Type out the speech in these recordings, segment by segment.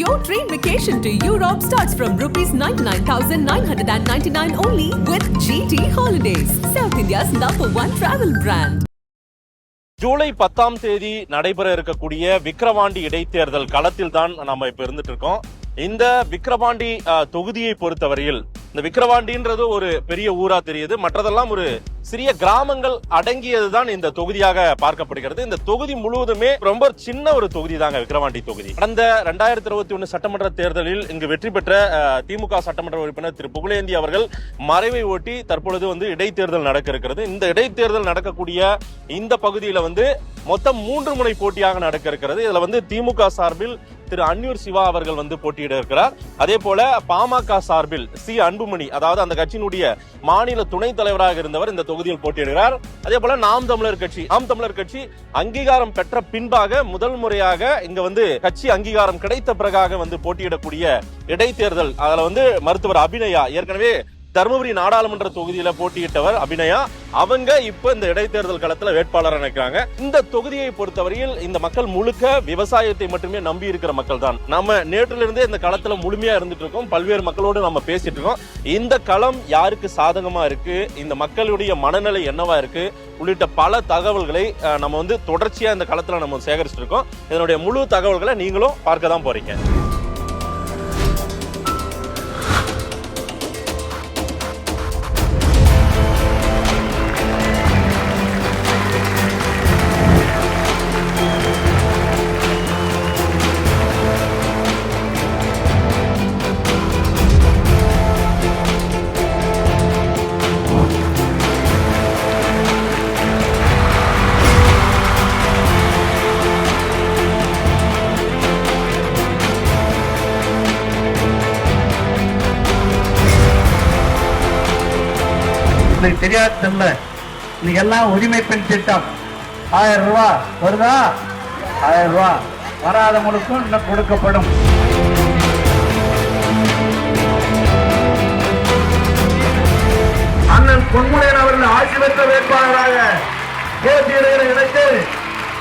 Your train vacation to Europe starts from rupees 99,999 only with GT Holidays, South India's number one travel brand. July பத்தாம் தேதி நடைபெற இருக்கக்கூடிய விக்கிரவாண்டி இடைத்தேர்தல் களத்தில் தான் நம்ம இப்ப இருந்துட்டு இருக்கோம் இந்த விக்கிரவாண்டி தொகுதியை பொறுத்தவரையில் இந்த விக்கிரவாண்டின்றது ஒரு பெரிய ஊரா தெரியுது. மற்றதெல்லாம் ஒரு சிறிய கிராமங்கள் அடங்கியதுதான் இந்த தொகுதியாக பார்க்கப்படுகிறது. இந்த தொகுதி முழுவதுமே ரொம்ப சின்ன ஒரு தொகுதி தாங்க விக்கிரவாண்டி தொகுதி. கடந்த ரெண்டாயிரத்தி இருபத்தி ஒன்னு சட்டமன்ற தேர்தலில் இங்கு வெற்றி பெற்ற திமுக சட்டமன்ற உறுப்பினர் திரு. புகழேந்தி அவர்கள் மறைவை ஒட்டி தற்பொழுது வந்து இடைத்தேர்தல் நடக்க இருக்கிறது இந்த இடைத்தேர்தல் நடக்கக்கூடிய இந்த பகுதியில வந்து மொத்தம் மூன்று முனை போட்டியாக நடக்க இருக்கிறது இதுல வந்து திமுக சார்பில் திரு. அன்யூர் சிவா அவர்கள் வந்து போட்டியிட இருக்கிறார். அதே போல பாமக சார்பில் சி. அன்புமணி அதாவது அந்த கட்சியினுடைய மாநில துணைத் தலைவராக இருந்தவர் இந்த தொகுதியில் போட்டியிடுகிறார். அதே போல நாம் தமிழர் கட்சி நாம் தமிழர் கட்சி அங்கீகாரம் பெற்ற பின்பாக முதல் முறையாக இங்க வந்து கட்சி அங்கீகாரம் கிடைத்த பிறகாக வந்து போட்டியிடக்கூடிய இடைத்தேர்தல். அதுல வந்து மருத்துவர் அபிநயா ஏற்கனவே தருமபுரி நாடாளுமன்ற தொகுதியில போட்டியிட்டவர் அபிநயா. அவங்க இப்ப இந்த இடைத்தேர்தல் களத்துல வேட்பாளர் நினைக்கிறாங்க இந்த தொகுதியை பொறுத்தவரையில் இந்த மக்கள் முழுக்க விவசாயத்தை மட்டுமே நம்பி இருக்கிற மக்கள் தான் நம்ம நேற்றிலிருந்தே இருந்தே இந்த களத்துல முழுமையா இருந்துட்டு இருக்கோம். பல்வேறு மக்களோடு நம்ம பேசிட்டு இருக்கோம். இந்த களம் யாருக்கு சாதகமா இருக்கு? இந்த மக்களுடைய மனநிலை என்னவா இருக்கு? உள்ளிட்ட பல தகவல்களை நம்ம வந்து தொடர்ச்சியா இந்த களத்துல நம்ம சேகரிச்சிட்டு இருக்கோம். இதனுடைய முழு தகவல்களை நீங்களும் பார்க்க தான் போறீங்க. உங்களுக்கு தெரியாது தெரியல இன்னைக்கு எல்லாம் உரிமை பெண் திட்டம். ஆயிரம் ரூபா. வருதா? ஆயிரம் ரூபா. வராதவங்களுக்கும் இன்னும் கொடுக்கப்படும். அண்ணன் பொன்முனையன் அவர்கள் ஆட்சி பெற்ற வேட்பாளராக போட்டியிடுகிற இடத்தில்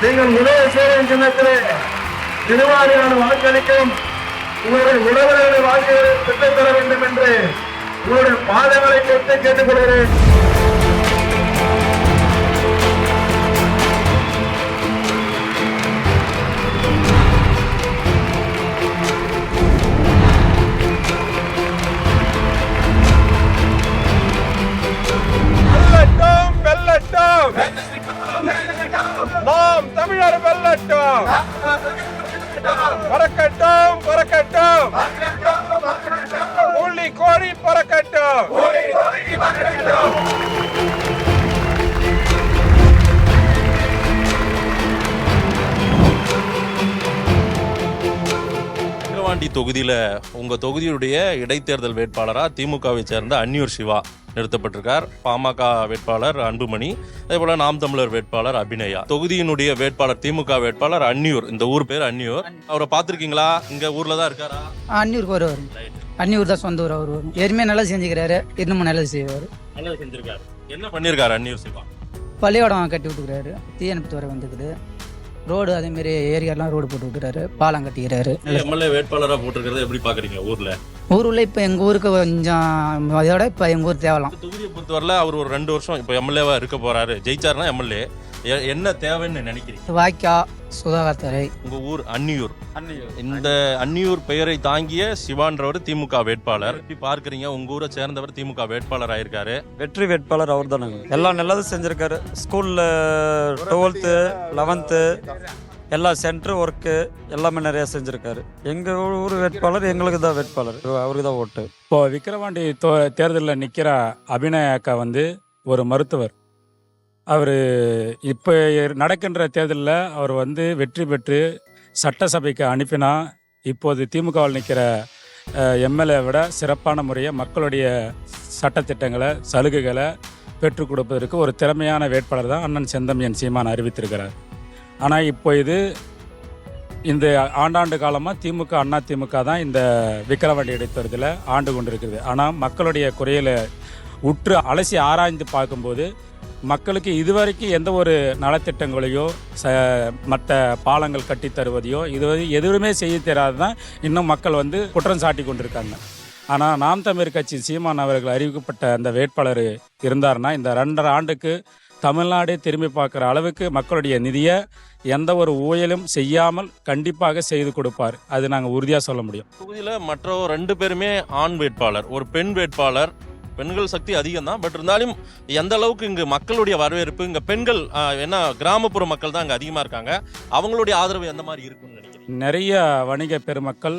நீங்கள் உதய சேவை சின்னத்திலே திருவாரியான வாக்களிக்கும் உங்களுடைய உறவினர்களை வாக்குகளை பெற்றுத்தர வேண்டும் என்று உங்களுடைய பாதங்களை தொட்டு கேட்டுக்கொள்கிறேன். நாம் தமிழர் வெல்லட்டும். பறக்கட்டும் பறக்கட்டும். உள்ளி கோழி பறக்கட்டும். விக்கிரவாண்டி தொகுதியில உங்க தொகுதியுடைய இடைத்தேர்தல் வேட்பாளரா திமுகவை சேர்ந்த அன்னியூர் சிவா நிறுத்தப்பட்டிருக்கார். பாமக வேட்பாளர் அன்புமணி அதே போல நாம் தமிழர் வேட்பாளர் அபிநயா. தொகுதியினுடைய வேட்பாளர் திமுக வேட்பாளர் அன்னியூர் இந்த ஊர் பேர் அன்னியூர் அவரை பார்த்திருக்கீங்களா? இங்க ஊர்ல தான் இருக்காரா? அன்னியூருக்கு வருவார். அன்னியூர் தான் சொந்த ஊர் அவர் வரும் ஏற்கனவே நல்லா செஞ்சுக்கிறாரு. இன்னமும் நல்லது செய்வார். நல்லது செஞ்சிருக்காரு. என்ன பண்ணிருக்காரு அன்னியூர் சிவா? பள்ளிக்கூடம் கட்டி விட்டுக்கிறாரு. தீயணைப்பு துறை வந்துக்குது. ரோடு அதேமாரி ஏரியாலாம் ரோடு போட்டு விட்டுறாரு பாலம் கட்டிக்கிறாரு. எம்எல்ஏ வேட்பாளரா போட்டிருக்கிறத எப்படி பாக்குறீங்க ஊர்ல? ஊருள்ள இப்போ எங்கள் ஊருக்கு கொஞ்சம் அதோட இப்போ எங்கள் ஊர் தேவலாம். தொகுதியை பொறுத்தவரையில அவர் ஒரு ரெண்டு வருஷம் இப்போ எம்எல்ஏவா இருக்க போறாரு. ஜெயிச்சாருன்னா எம்எல்ஏ. என்ன தேவைன்னு நினைக்கிறீங்க? வாய்க்கா சுகாதாரத்துறை உங்க ஊர் அன்னியூர். இந்த அன்னியூர் பெயரை தாங்கிய சிவான்றவர் திமுக வேட்பாளர். பார்க்கறீங்க உங்க ஊரை சேர்ந்தவர் திமுக வேட்பாளர் ஆயிருக்காரு. வெற்றி வேட்பாளர் அவர் தானுங்க எல்லாம் நல்லதும் செஞ்சிருக்காரு. ஸ்கூல்ல டுவெல்த்து லெவன்த்து எல்லா சென்டர் ஒர்க்கு எல்லாமே நிறைய செஞ்சிருக்காரு. எங்க ஊர் வேட்பாளர் எங்களுக்கு தான் வேட்பாளர். அவருக்கு தான் ஓட்டு. இப்போ விக்கிரவாண்டி தோ தேர்தலில் நிற்கிற அபிநய அக்கா வந்து ஒரு மருத்துவர். அவர் இப்போ நடக்கின்ற தேர்தலில் அவர் வந்து வெற்றி பெற்று சட்டசபைக்கு அனுப்பினா இப்போது திமுகவில் நிற்கிற எம்எல்ஏ விட சிறப்பான முறையை மக்களுடைய சட்டத்திட்டங்களை சலுகைகளை பெற்றுக் கொடுப்பதற்கு ஒரு திறமையான வேட்பாளர் தான் அண்ணன் செந்தமியன் சீமான் அறிவித்திருக்கிறார். ஆனால் இப்போ இது இந்த ஆண்டாண்டு காலமாக திமுக அண்ணா திமுக தான் இந்த விக்கிரவாண்டி இடைத்தேர்தலில் ஆண்டு கொண்டிருக்கிறது. ஆனால் மக்களுடைய குறையில உற்று அலசி ஆராய்ந்து பார்க்கும்போது மக்களுக்கு இதுவரைக்கும் எந்த ஒரு நலத்திட்டங்களையோ ச மற்ற பாலங்கள் கட்டி தருவதையோ இது எதுவுமே செய்ய தெரியாதான் இன்னும் மக்கள் வந்து குற்றம் சாட்டி கொண்டிருக்காங்க. ஆனால் நாம் தமிழ் கட்சி சீமான் அவர்கள் அறிவிக்கப்பட்ட அந்த வேட்பாளர் இருந்தார்னா இந்த ரெண்டரை ஆண்டுக்கு தமிழ்நாடே திரும்பி பார்க்குற அளவுக்கு மக்களுடைய நிதியை எந்த ஒரு ஊழலும் செய்யாமல் கண்டிப்பாக செய்து கொடுப்பார். அது நாங்கள் உறுதியாக சொல்ல முடியும். தொகுதியில் மற்ற ரெண்டு பேருமே ஆண் வேட்பாளர். ஒரு பெண் வேட்பாளர் பெண்கள் சக்தி அதிகம் தான் பட் இருந்தாலும் எந்த அளவுக்கு இங்கு மக்களுடைய வரவேற்பு இங்கே பெண்கள் என்ன கிராமப்புற மக்கள் தான் இங்கே அதிகமாக இருக்காங்க. அவங்களுடைய ஆதரவு எந்த மாதிரி இருக்குன்னு நினைக்கிறேன் நிறைய வணிக பெருமக்கள்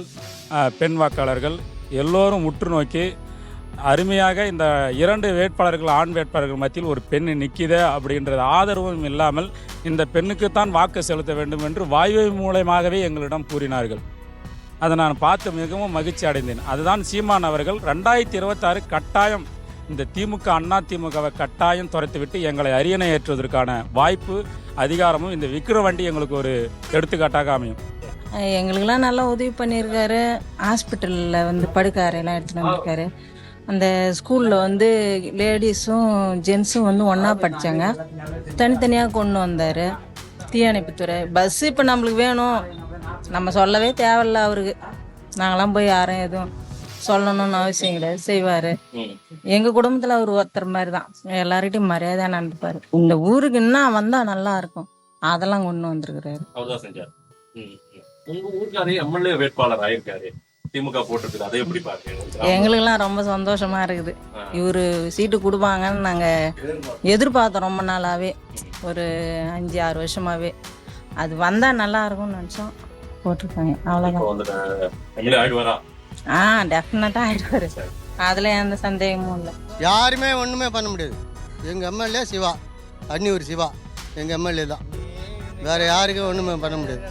பெண் வாக்காளர்கள் எல்லோரும் உற்று நோக்கி அருமையாக இந்த இரண்டு வேட்பாளர்கள் ஆண் வேட்பாளர்கள் மத்தியில் ஒரு பெண் நிற்கித அப்படின்றது ஆதரவும் இல்லாமல் இந்த பெண்ணுக்குத்தான் வாக்கு செலுத்த வேண்டும் என்று வாய்வு மூலயமாகவே எங்களிடம் கூறினார்கள். அதை நான் பார்த்து மிகவும் மகிழ்ச்சி அடைந்தேன். அதுதான் சீமான் அவர்கள் ரெண்டாயிரத்தி இருபத்தாறு கட்டாயம் இந்த திமுக அண்ணா திமுகவை கட்டாயம் துரைத்துவிட்டு எங்களை அரியணை ஏற்றுவதற்கான வாய்ப்பு அதிகாரமும் இந்த விக்கிரவண்டி எங்களுக்கு ஒரு எடுத்துக்காட்டாக அமையும். எங்களுக்கெல்லாம் நல்லா உதவி பண்ணியிருக்காரு. ஹாஸ்பிட்டலில் வந்து படுக்காரையெல்லாம் எடுத்துகிட்டு வந்திருக்காரு. அந்த ஸ்கூலில் வந்து லேடிஸும் ஜென்ஸும் வந்து ஒன்றா படித்தாங்க தனித்தனியாக கொண்டு வந்தார். தீயணைப்புத்துறை. பஸ்ஸு இப்போ நம்மளுக்கு வேணும். நம்ம சொல்லவே தேவையில்ல அவருக்கு. நாங்களாம் போய் யாரும் எதுவும் சொல்லணும்னு அவசியம் கிடையாது. செய்வார். எங்கள் குடும்பத்தில் அவர் ஒருத்தர் மாதிரி தான் எல்லார்கிட்டையும் மரியாதையாக நடந்துப்பார். இந்த ஊருக்கு என்ன வந்தால் நல்லா இருக்கும். அதெல்லாம் கொண்டு வந்திருக்கிறாரு. அவர்தான் செஞ்சார். ம், ம். உங்க ஊருக்காரே எம்எல்ஏ வேட்பாளர் ஆயிருக்காரு. திமுக போட்டிருக்குது. அதை எப்படி பாக்குறீங்க எங்களுக்கெல்லாம் ரொம்ப சந்தோஷமா இருக்குது. இவரு சீட்டு கொடுப்பாங்கன்னு நாங்க எதிர்பார்த்தோம் ரொம்ப நாளாவே. ஒரு அஞ்சு ஆறு வருஷமாவே. அது வந்தா நல்லா இருக்கும்னு நினைச்சோம். போட்டிருக்காங்க. அவ்வளவுதான். ஆ டெஃபினட்டா ஆயிடுவாரு. அதுல எந்த சந்தேகமும் இல்லை. யாருமே ஒன்றுமே பண்ண முடியாது. எங்கள் எம்எல்ஏ சிவா. அன்னியூர் சிவா. எங்கள் எம்எல்ஏ தான். வேறு யாருக்கும் ஒன்றுமே பண்ண முடியாது.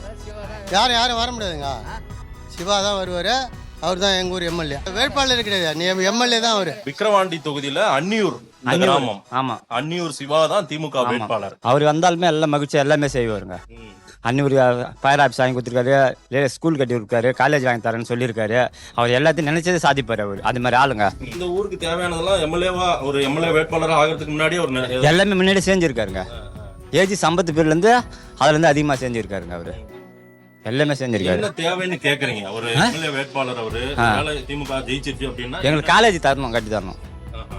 யாரும் யாரும் வர முடியாதுங்க. சிவா தான் வருவார். அவர் தான் எங்கள் ஊர் எம்எல்ஏ. வேட்பாளர் கிடையாது. நீ எம்எல்ஏ தான் அவர். விக்கிரவாண்டி தொகுதியில அன்னியூர் கிராமம். ஆமா. அன்னியூர் சிவா தான் திமுக வேட்பாளர். அவர் வந்தாலுமே எல்லாம் மகிழ்ச்சியா எல்லாமே செய்வாருங்க. அன்னூர் ஃபயர் ஆஃபீஸ் வாங்கி கொடுத்துருக்காரு. ஸ்கூல் கட்டி கொடுக்காரு. காலேஜ் வாங்கி தரேன்னு சொல்லியிருக்காரு. அவர் எல்லாத்தையும் நினைச்சதே சாதிப்பாரு அவர். அது மாதிரி ஆளுங்க. இந்த ஊருக்கு தேவையானதெல்லாம் எம்எல்ஏவா ஒரு எம்எல்ஏ வேட்பாளர் ஆகிறதுக்கு முன்னாடி ஒரு எல்லாமே முன்னாடி செஞ்சிருக்காருங்க. ஏஜி சம்பத்து பேர்லேருந்து அதுலேருந்து அதிகமாக செஞ்சிருக்காருங்க அவர். எல்லாமே செஞ்சிருக்காரு. என்ன தேவைன்னு கேக்குறீங்க? ஒரு எம்எல்ஏ வேட்பாளர் அவரு திமுக ஜெயிச்சிருச்சு அப்படின்னா எங்களுக்கு காலேஜ் தரணும் கட்டி தரணும்.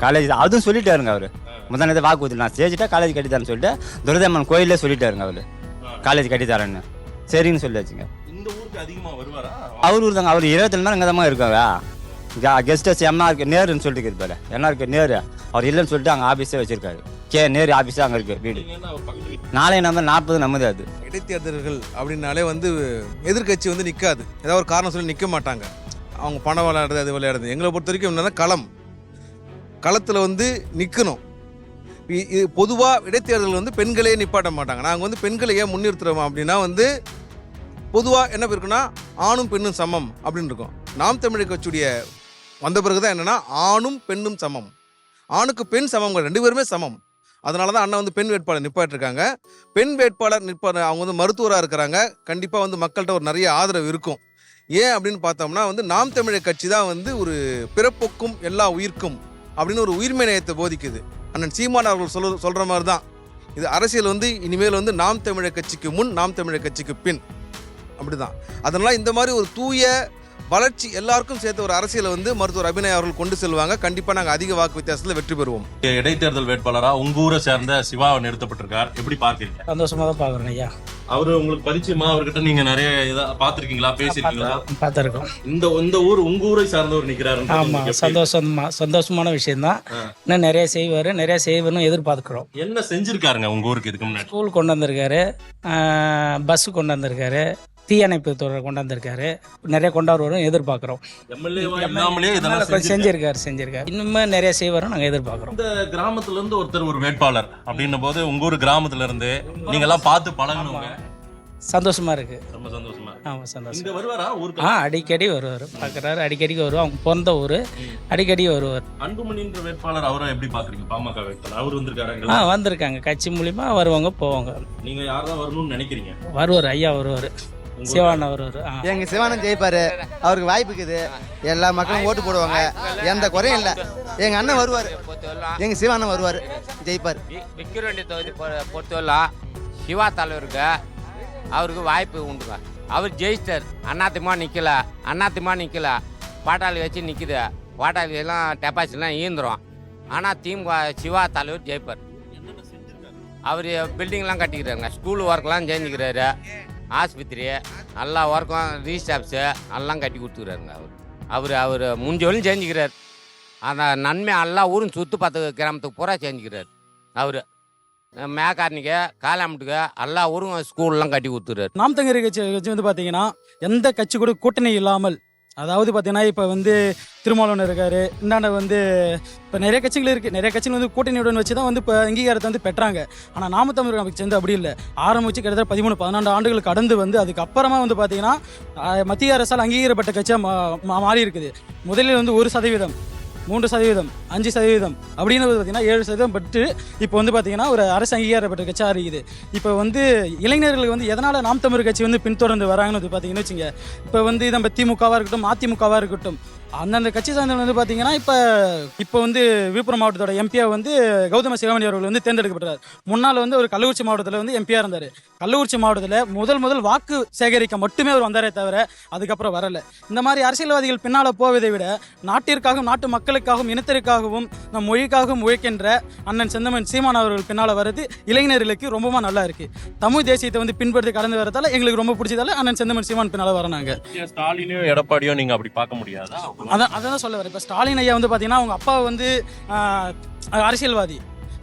காலேஜ் அதுவும் சொல்லிட்டாருங்க அவர். முதல் வாக்கு நான் சேஞ்சிட்டா காலேஜ் கட்டி தரேன்னு சொல்லிட்டு துரதம்மன் கோயிலே சொல்லிட்டாருங்க அவர். காலேஜ் கட்டி தரேன்னு சரின்னு சொல்லியாச்சுங்க. இந்த ஊருக்கு அதிகமா வருவாரா? அவர் ஊர் தாங்க அவர் இருபத்தி நாள் இங்கே தான் இருக்காங்க. கெஸ்ட் ஹவுஸ் எம்மா இருக்கு நேருன்னு சொல்லிட்டு இருப்பாரு என்ன இருக்கு நேரு அவர் இல்லைன்னு சொல்லிட்டு அங்கே ஆஃபீஸே வச்சிருக்காரு. கே நேரு ஆஃபீஸே அங்கே இருக்கு வீடு. நீங்க என்ன அவர் பக்கத்து வீட்டு நாளை நம்பர் நாற்பது நம்மது அது. இடைத்தேர்தல்கள் அப்படின்னாலே வந்து எதிர்க்கட்சி வந்து நிற்காது ஏதாவது ஒரு காரணம் சொல்லி நிற்க மாட்டாங்க. அவங்க பணம் விளையாடுறது அது விளையாடுறது. எங்களை பொறுத்த வரைக்கும் என்னன்னா களம். களத்தில் வந்து நிற்கணும் இது பொதுவாக இடைத்தேர்தல் வந்து பெண்களே நிப்பாட்ட மாட்டாங்க. நாங்கள் வந்து பெண்களை ஏன் முன்னிறுத்துறோம் அப்படின்னா வந்து பொதுவாக என்ன இருக்குன்னா ஆணும் பெண்ணும் சமம் அப்படின்னு இருக்கும். நாம் தமிழர் கட்சியுடைய வந்த பிறகு தான் என்னன்னா ஆணும் பெண்ணும் சமம். ஆணுக்கு பெண் சமம் ரெண்டு பேருமே சமம். அதனால தான் அண்ணா வந்து பெண் வேட்பாளர் நிப்பாட்டிருக்காங்க. பெண் வேட்பாளர் நிற்பா அவங்க வந்து மருத்துவராக இருக்கிறாங்க. கண்டிப்பாக வந்து மக்கள்கிட்ட ஒரு நிறைய ஆதரவு இருக்கும். ஏன் அப்படின்னு பார்த்தோம்னா வந்து நாம் தமிழர் கட்சி தான் வந்து ஒரு பிறப்புக்கும் எல்லா உயிர்க்கும் அப்படின்னு ஒரு உயிர்மை நேயத்தை போதிக்குது. அண்ணன் சீமான் அவர்கள் சொல்ல சொல்கிற மாதிரி தான் இது அரசியல் வந்து இனிமேல் வந்து நாம் தமிழர் கட்சிக்கு முன் நாம் தமிழர் கட்சிக்கு பின். அப்படிதான். அதனால இந்த மாதிரி ஒரு தூய வளர்ச்சி எல்லாருக்கும் சேர்த்த ஒரு அரசியலை வந்து மருத்துவர் அபிநய் அவர்கள் கொண்டு செல்வாங்க. கண்டிப்பாக நாங்கள் அதிக வாக்கு வித்தியாசத்தில் வெற்றி பெறுவோம். இடைத்தேர்தல் வேட்பாளரா உங்க ஊரை சேர்ந்த சிவா நிறுத்தப்பட்டிருக்கார். எப்படி பாக்குறீங்க சந்தோஷமாக தான் பார்க்குறேன் ஐயா. அவரு உங்களுக்கு பரிச்சயமா அவர்கிட்ட நீங்க நிறைய இதா பாத்திருக்கீங்களா பேசிருக்கீங்களா பார்த்துருக்கோம். இந்த இந்த ஊர் உங்க ஊரை சார்ந்தவர் நிக்கிறாரு ஆமாம் சந்தோஷமா சந்தோஷமான விஷயம்தான். இன்னும் நிறைய செய்வார் நிறைய செய்வார்னு எதிர்பார்க்குறோம். என்ன செஞ்சிருக்காருங்க உங்க ஊருக்கு இதுக்கு முன்னாடி? ஸ்கூல் கொண்டு வந்திருக்காரு பஸ்ஸு கொண்டு வந்திருக்காரு. தீயணைப்பு துறை கொண்டு வந்திருக்காரு நிறைய கொண்டு வருவாரும் எதிர்பார்க்குறோம் செஞ்சிருக்காரு. செஞ்சிருக்காரு இன்னுமே நிறைய செய்வாரும் நாங்கள் எதிர்பார்க்குறோம். இந்த கிராமத்துல இருந்து ஒருத்தர் ஒரு வேட்பாளர் அப்படின்னும் போது உங்க ஊர் கிராமத்துல இருந்து நீங்க எல்லாம் பார்த்து பழகணுங்க சந்தோஷமா இருக்கு. ரொம்ப சந்தோஷமா ஆமாம் சந்தோஷம். வருவாரா ஊருக்கு? ஆ அடிக்கடி வருவார். பார்க்குறாரு அடிக்கடிக்கு வருவார். அவங்க பிறந்த ஊர் அடிக்கடி வருவார். அன்புமணின்ற வேட்பாளர் அவரை எப்படி பாக்குறீங்க? பாமக வேட்பாளர். அவர் ஆ வந்திருக்காரு வந்திருக்காங்க. கட்சி மூலியமா வருவாங்க போவாங்க. நீங்க யாரதான் வரணும்னு நினைக்கிறீங்க? வருவார் ஐயா வருவார். சிவானா வருவார். ஆ. எங்கள் சிவானந்த் ஜெயிப்பார். அவருக்கு வாய்ப்பு இருக்குது. எல்லா மக்களும் ஓட்டு போடுவாங்க. எந்த குறையும் இல்லை. எங்கள் அண்ணன் வருவார். எங்கள் சிவானன் வருவார். ஜெயிப்பார். விக்கிரவாண்டி தொகுதி பொ- பொறுத்தவரை சிவா தலைவருக்கு அவருக்கு வாய்ப்பு உண்டுங்க அவர் ஜெயிச்சிட்டார். அண்ணாத்திமா நிற்கல அண்ணாத்திமா நிற்கல பாட்டாளி வச்சு நிற்குது பாட்டாளி எல்லாம் டெபாசிட்லாம் ஈந்துரும். ஆனால் திமுக சிவா தலைவர் ஜெயிப்பார். அவர் பில்டிங்லாம் கட்டிக்கிறாருங்க. ஸ்கூல் ஒர்க்லாம் செஞ்சுக்கிறாரு. ஆஸ்பத்திரி எல்லா ஒர்க்கும் ரீஸ்டாப்ஸு எல்லாம் கட்டி கொடுத்துக்கிறாருங்க அவர். அவர் அவர் முடிஞ்சவரையும் செஞ்சுக்கிறார். அந்த நன்மை எல்லா ஊரும் சுற்று பார்த்து கிராமத்துக்கு பூரா செஞ்சுக்கிறார். அவர் மேக்காரனிக்கு காலாமட்டுக்கு எல்லா ஊரும் ஸ்கூல்லாம் கட்டி கொடுத்துறாரு நாம் தங்கர் கட்சி கட்சி வந்து பார்த்தீங்கன்னா எந்த கட்சி கூட கூட்டணி இல்லாமல் அதாவது பார்த்தீங்கன்னா இப்போ வந்து திருமாவளவன் இருக்காரு. இந்தாண்ட வந்து இப்போ நிறைய கட்சிகள் இருக்குது நிறைய கட்சிகள் வந்து கூட்டணியுடன் வச்சு தான் வந்து இப்போ அங்கீகாரத்தை வந்து பெற்றாங்க. ஆனால் நாம நமக்கு சேர்ந்து அப்படி இல்லை. ஆரம்பிச்சு கிட்டத்தட்ட பதிமூணு பதினாண்டு ஆண்டுகள் கடந்து வந்து அதுக்கப்புறமா வந்து பார்த்தீங்கன்னா மத்திய அரசால் அங்கீகரிக்கப்பட்ட கட்சியாக மா மா- மாறி இருக்குது முதலில் வந்து ஒரு சதவீதம். மூன்று சதவீதம் அஞ்சு சதவீதம் அப்படின்னு பார்த்தீங்கன்னா ஏழு சதவீதம். பட்டு இப்போ வந்து பார்த்தீங்கன்னா ஒரு அரசு அங்கீகாரப்பட்ட கட்சியாக இருக்குது இப்போ வந்து இளைஞர்களுக்கு வந்து எதனால் நாம் தமிழர் கட்சி வந்து பின்தொடர்ந்து வராங்கன்னு வந்து பார்த்தீங்கன்னு வச்சுங்க இப்போ வந்து நம்ம திமுகவாக இருக்கட்டும் அதிமுகவாக இருக்கட்டும் அந்தந்த கட்சி சார்ந்தவங்க வந்து பார்த்தீங்கன்னா இப்போ இப்போ வந்து விழுப்புரம் மாவட்டத்தோட எம்பியா வந்து கௌதம சிவமணி அவர்கள் வந்து தேர்ந்தெடுக்கப்பட்டார். முன்னால் வந்து ஒரு கள்ளக்குறிச்சி மாவட்டத்தில் வந்து எம்பியாக இருந்தார். கள்ளக்குறிச்சி மாவட்டத்தில் முதல் முதல் வாக்கு சேகரிக்க மட்டுமே அவர் வந்தாரே தவிர அதுக்கப்புறம் வரலை. இந்த மாதிரி அரசியல்வாதிகள் பின்னால் போவதை விட நாட்டிற்காகவும் நாட்டு மக்களுக்காகவும் இனத்திற்காகவும் நம் மொழிக்காகவும் உழைக்கின்ற அண்ணன் செந்தமன் சீமான் அவர்கள் பின்னால் வர்றது இளைஞர்களுக்கு ரொம்பவும் நல்லா இருக்குது தமிழ் தேசியத்தை வந்து பின்பற்றி கடந்து வரதால எங்களுக்கு ரொம்ப பிடிச்சதால அண்ணன் செந்தமன் சீமான் பின்னால் வராங்க ஸ்டாலினோ எடப்பாடியோ நீங்கள் அப்படி பார்க்க முடியாதா? அதான் அதான் சொல்ல வரேன். இப்போ ஸ்டாலின் ஐயா வந்து பார்த்தீங்கன்னா அவங்க அப்பா வந்து அரசியல்வாதி.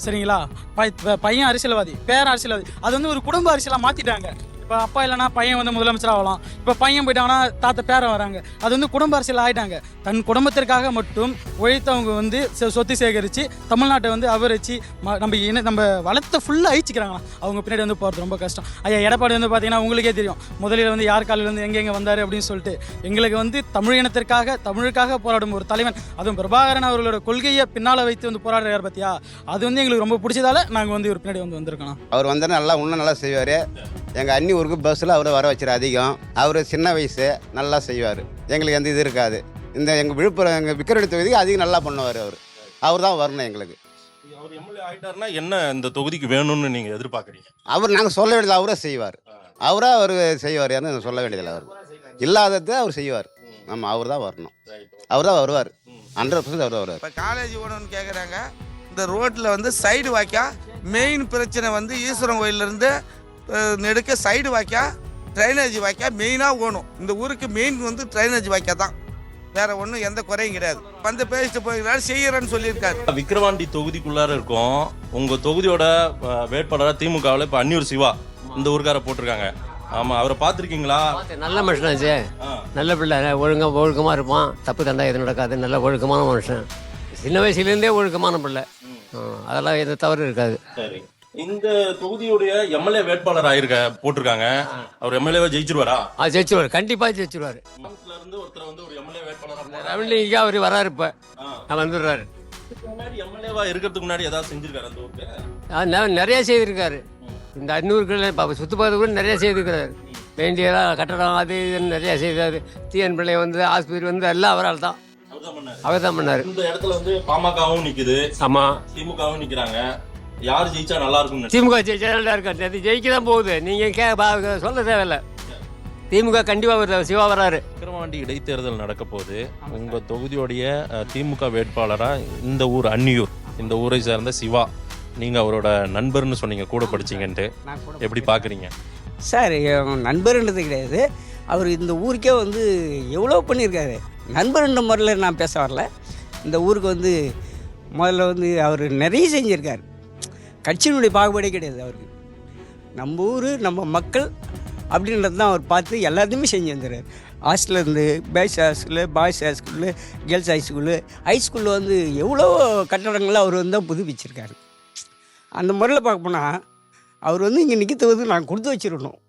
சரிங்களா? பை- ப- பையன் அரசியல்வாதி பேரன் அரசியல்வாதி அது வந்து ஒரு குடும்ப அரசியலாக மாற்றிட்டாங்க இப்போ அப்பா இல்லைனா பையன் வந்து முதலமைச்சர் ஆகலாம். இப்போ பையன் போயிட்டாங்கன்னா தாத்தா பேரை வராங்க. அது வந்து குடும்ப அரசியல் ஆகிட்டாங்க தன் குடும்பத்திற்காக மட்டும் உழைத்தவங்க வந்து சொத்து சேகரித்து தமிழ்நாட்டை வந்து அவரிச்சு ம- நம்ம இன நம்ம வளத்தை ஃபுல்லாக அழிச்சிக்கிறாங்களா அவங்க பின்னாடி வந்து போகிறது ரொம்ப கஷ்டம். ஐயா எடப்பாடி வந்து பார்த்தீங்கன்னா உங்களுக்கே தெரியும். முதலில் வந்து யார் காலையில் வந்து எங்கெங்கே வந்தார் அப்படின்னு சொல்லிட்டு எங்களுக்கு வந்து தமிழ் இனத்திற்காக தமிழுக்காக போராடும் ஒரு தலைவன் அதுவும் பிரபாகரன் அவர்களோட கொள்கையை பின்னால் வைத்து வந்து போராடுறாரு பார்த்தியா அது வந்து எங்களுக்கு ரொம்ப பிடிச்சதால நாங்கள் வந்து இவர் பின்னாடி வந்து வந்திருக்கோம். அவர் வந்தால் நல்லா இன்னும் நல்லா செய்வார். எங்கள் அண்ணி ஊருக்கு பஸ்ஸில் அவரை வர வச்சிரு அதிகம். அவர் சின்ன வயசு நல்லா செய்வார். எங்களுக்கு எந்த இது இருக்காது. இந்த எங்கள் விழுப்புரம் எங்கள் விக்கிரவாண்டி தொகுதிக்கு அதிகம் நல்லா பண்ணுவார் அவர். அவர் தான் வரணும் எங்களுக்கு. அவர் எம்எல்ஏ ஆயிட்டாருன்னா என்ன இந்த தொகுதிக்கு வேணும்னு நீங்க எதிர்பார்க்கறீங்க? அவர் நாங்கள் சொல்ல வேண்டியது அவரே செய்வார். அவராக அவர் செய்வார் யாரும் சொல்ல வேண்டியதில்லை அவர் இல்லாததை அவர் செய்வார். ஆமாம் அவர் தான் வரணும். அவர் தான் வருவார். ஹண்ட்ரட் பர்சன்ட் அவர் தான் வருவார். இப்போ காலேஜ் ஓடணும்னு கேட்குறாங்க இந்த ரோட்டில் வந்து சைடு வாய்க்கா மெயின் பிரச்சனை வந்து ஈஸ்வரன் கோயிலேருந்து நெடுக்க சைடு வாய்க்கா ட்ரைனேஜ் வாய்க்கா மெயினாக ஓணும். இந்த ஊருக்கு மெயின் வந்து ட்ரைனேஜ் வாய்க்கா தான். வேற ஒன்றும் எந்த குறையும் கிடையாது. வந்து பேசிட்டு போயிருக்காரு செய்யறேன்னு சொல்லியிருக்காரு. விக்கிரவாண்டி தொகுதிக்குள்ளார இருக்கும். உங்க தொகுதியோட அஹ், வேட்பாளரா திமுகவில் இப்ப அன்னியூர் சிவா இந்த ஊருக்கார போட்டிருக்காங்க. ஆமா அவரை பார்த்திருக்கீங்களா? நல்ல மனுஷனாச்சு நல்ல பிள்ளை. ஒழுங்கா ஒழுக்கமாக இருப்பான். தப்பு தண்டா எதுவும் நடக்காது. நல்ல ஒழுக்கமான மனுஷன். சின்ன வயசுலேருந்தே ஒழுக்கமான பிள்ளை. அதெல்லாம் எந்த தவறு இருக்காது. சரி. இந்த தொகுதியுடைய எம்எல்ஏ வேட்பாளர் ஆயிருக்க போட்டிருக்காங்க. அவர் எம்எல்ஏவா ஜெயிச்சிருவாரா? ஆ ஜெயிச்சிருவார். கண்டிப்பாக ஜெயிச்சிருவார். இருந்து ஒருத்தர் வந்து ஒரு எம்எல்ஏ வேட்பாளரா அவர் வராரு இப்போ. வந்துடுறாரு. எம்எல்ஏவா இருக்கிறதுக்கு முன்னாடி ஏதாவது செஞ்சிருக்காரு அந்த ஊருக்கு? நிறைய செய்திருக்காரு. இந்த அன்னூர்கள் இப்போ சுற்று பார்த்து கூட நிறைய செய்திருக்கிறாரு. வேண்டியெல்லாம் கட்டடம் அது இதுன்னு நிறைய செய்தார். டிஎன் பிள்ளை வந்து ஆஸ்பத்திரி வந்து எல்லாம் அவரால் தான். அவர் தான் பண்ணார். இந்த இடத்துல வந்து பாமகவும் நிக்குது. ஆமாம் திமுகவும் நிக்கிறாங்க. யார் ஜெயிச்சா நல்லா இருக்கும்னு திமுக ஜெயிச்சா நல்லா இருக்காரு அது ஜெயிக்க தான் போகுது. நீங்கள் கே பா- சொல்ல தேவையில்ல. திமுக கண்டிப்பாக வருது சிவா வராரு. விக்கிரவாண்டி இடைத்தேர்தல் நடக்க போது உங்க தொகுதியோடைய திமுக வேட்பாளரா இந்த ஊர் அன்னியூர் இந்த ஊரை சேர்ந்த சிவா. நீங்க அவரோட நண்பர்னு சொன்னீங்க கூட படிச்சீங்கன்ட்டு. எப்படி பாக்குறீங்க? சார் என் நண்பர்ன்றது கிடையாது. அவர் இந்த ஊருக்கே வந்து எவ்வளோ பண்ணியிருக்காரு? நண்பர்ன்ற முறையில் நான் பேச வரல. இந்த ஊருக்கு வந்து முதல்ல வந்து அவர் நிறைய செஞ்சுருக்கார். கட்சியினுடைய பாகுபாடே கிடையாது அவருக்கு. நம்ம ஊர் நம்ம மக்கள் அப்படின்றது தான் அவர் பார்த்து எல்லாத்தையுமே செஞ்சு வந்துடுறார். ஹாஸ்டலில் இருந்து boys hostel boys high school girls high school high ஸ்கூலில் வந்து எவ்வளோ கட்டடங்களை அவர் வந்து தான் புதுப்பிச்சிருக்காரு. அந்த முறையில் பார்க்க போனால் அவர் வந்து இங்கே நிற்கிறது வந்து நான் கொடுத்து வச்சிருக்கணும்.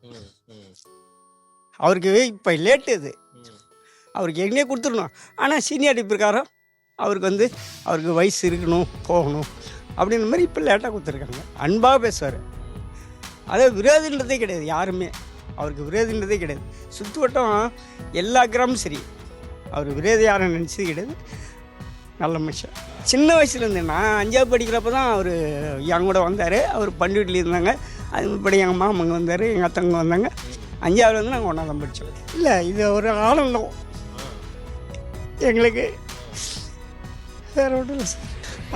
அவருக்கு இப்போ லேட்டு இது. அவருக்கு எங்கேயே கொடுத்துடணும். ஆனால் சீனியாரிட்டி பிரகாரம் அவருக்கு வந்து அவருக்கு வயசு இருக்கணும் போகணும். அப்படின்ற மாதிரி இப்போ லேட்டாக கொடுத்துருக்காங்க. அன்பாக பேசுவார். அதே விரோதின்றதே கிடையாது யாருமே. அவருக்கு விரோதின்றதே கிடையாது. சுற்று வட்டம் எல்லா கிராமமும் சரி. அவர் விரோதி யாரும் நினச்சது கிடையாது. நல்ல மனுஷன். சின்ன வயசுலேருந்து நான் அஞ்சாவது படிக்கிறப்ப தான் அவர் என் கூட வந்தார். அவர் பண்டு வீட்டில் இருந்தாங்க. அதுபடி எங்கள் மாமங்க வந்தார் எங்கள் அத்தங்க வந்தாங்க. அஞ்சாவதுலேருந்து வந்து நாங்கள் ஒன்றா தான் படித்தோம் இல்லை இது ஒரு ஆனந்தம். எங்களுக்கு வேறு ஒன்றும் இல்லை சார்.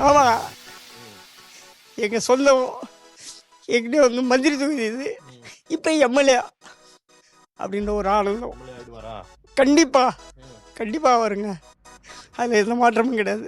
ஆமாம் எங்கள் சொந்தம் என்கிட்ட வந்து மந்திரி தொகுதி இது. இப்போ எம்எல்ஏ அப்படின்ற ஒரு ஆனந்தம் கண்டிப்பாக கண்டிப்பாக வருங்க. அதில் எந்த மாற்றமும் கிடையாது.